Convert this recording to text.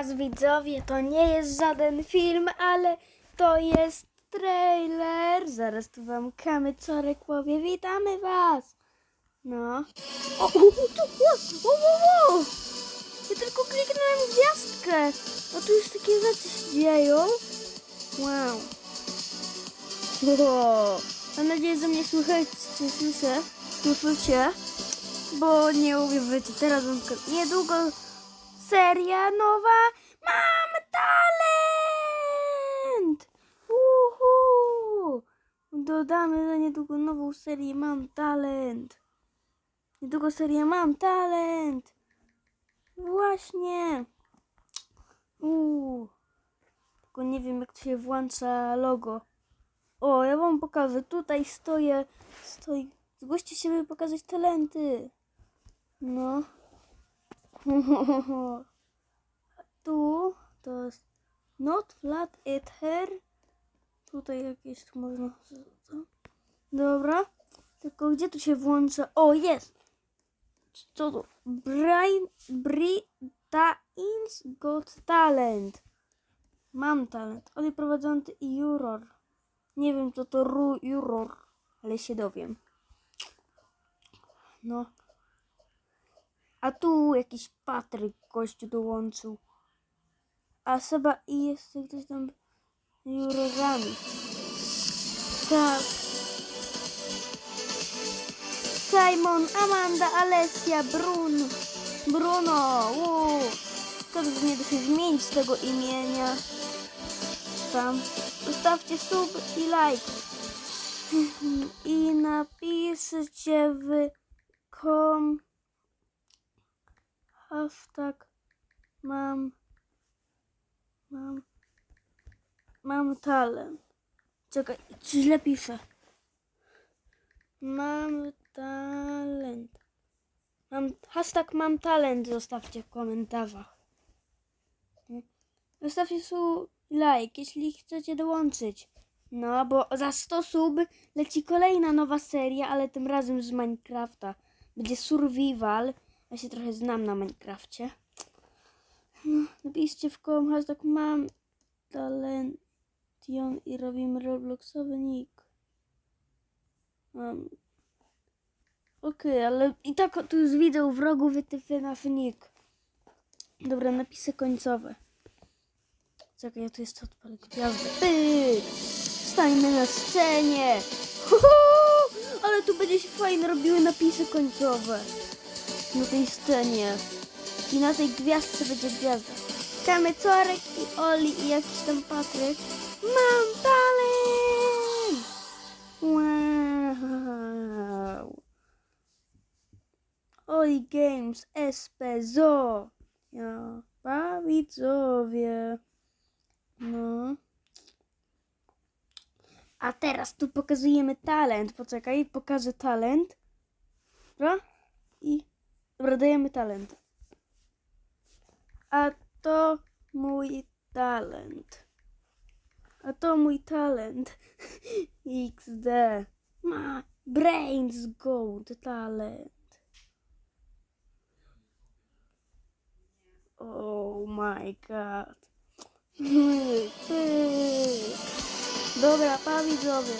was widzowie, to nie jest żaden film, ale to jest trailer. Zaraz tu wam kamycorek powie, witamy was. No. O, u, u, u, u. Ja tylko kliknąłem gwiazdkę. A tu już takie rzeczy się dzieją. Wow. Wow. Mam nadzieję, że mnie słychać, nie słyszę, słyszycie, bo nie uwierzycie. Teraz niedługo seria nowa. Mam talent! Uhu! Dodamy za niedługo nową serię Mam talent. Niedługo serię Mam talent. Właśnie. Uuu. Tylko nie wiem jak to się włącza logo. O, ja wam pokażę. Tutaj stoję. Stoi. Zgłoście się, by pokazać talenty. No. Tu to jest not flat it hair. Tutaj jakieś tu można. Dobra. Tylko gdzie tu się włącza? O, jest! Co to? Brian Britain's Got Talent. Mam talent. Oli prowadzący i juror. Nie wiem co to ru, juror, ale się dowiem. No. A tu jakiś Patryk gościu dołączył. A Seba i jest ktoś tam jurorami. Tak. Simon, Amanda, Alessia, Brun, Bruno. Uuu. Szkoda, że nie da się zmienić tego imienia. Tam. Zostawcie sub i like. I napiszcie w kom hashtag mam mam mam talent. Czekaj, czy źle piszę? Mam talent. Mam hashtag mam talent zostawcie w komentarzach. Zostawcie su like, jeśli chcecie dołączyć. No, bo za 100 sub leci kolejna nowa seria, ale tym razem z Minecrafta. Będzie survival. Ja się trochę znam na Minecrafcie. No, napiszcie w kom hashtag mam talention i robimy Robloxowy nick. Mam. Okej, ale i tak tu już widzę wrogów wytyfy na nick. Dobra, napisy końcowe. Czekaj, ja tu jeszcze odpalę gwiazdę. Pyk! Stańmy na scenie! Ale tu będzie się fajnie robiły napisy końcowe. Na tej scenie. I na tej gwiazdce będzie gwiazda. Kamycorek i Oli i jakiś tam Patryk. Mam talent! Wow! Oli Games SP Zo! Ja, widzowie. No. A teraz tu pokazujemy talent. Poczekaj, pokażę talent. Dobra? I dobra, dajemy talent. A to mój talent. A to mój talent. XD. Ma brains gold talent. Oh my god. Dobra, pa widzowie.